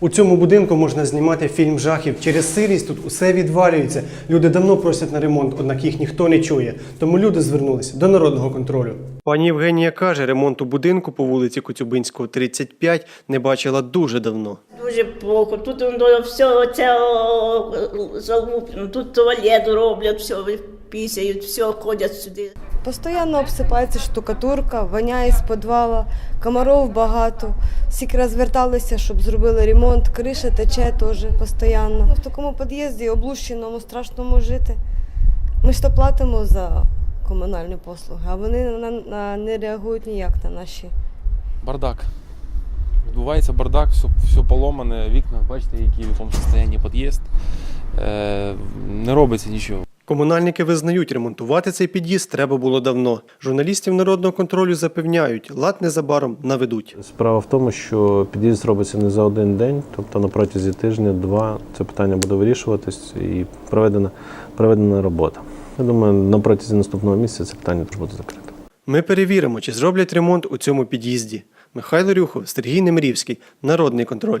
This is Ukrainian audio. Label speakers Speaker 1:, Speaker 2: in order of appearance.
Speaker 1: У цьому будинку можна знімати фільм жахів. Через сирість тут усе відвалюється. Люди давно просять на ремонт, однак їх ніхто не чує. Тому люди звернулися до народного контролю. Пані Євгенія каже, ремонту будинку по вулиці Коцюбинського, 35 не бачила дуже давно.
Speaker 2: Дуже плохо. Тут воно все це залуплено, тут туалет роблять, все пісяють, все ходять сюди.
Speaker 3: Постоянно обсипається штукатурка, воняє з підвала, комаров багато. Скільки раз зверталися, щоб зробили ремонт, криша тече теж постійно. В такому під'їзді облущеному страшному жити. Ми ж то платимо за комунальні послуги, а вони не реагують ніяк на наші.
Speaker 4: бардак. Відбувається бардак, все, все поломане, вікна, бачите, які в якому стані під'їзд. Е, не робиться нічого.
Speaker 1: Комунальники визнають, ремонтувати цей під'їзд треба було давно. Журналістів народного контролю запевняють, лад незабаром наведуть.
Speaker 5: Справа в тому, що під'їзд робиться не за один день, тобто на протязі тижня-два це питання буде вирішуватись і проведена, проведена робота. Я думаю, на протязі наступного місяця це питання буде закрите.
Speaker 1: Ми перевіримо, чи зроблять ремонт у цьому під'їзді. Михайло Рюхов, Сергій Немирівський, Народний контроль.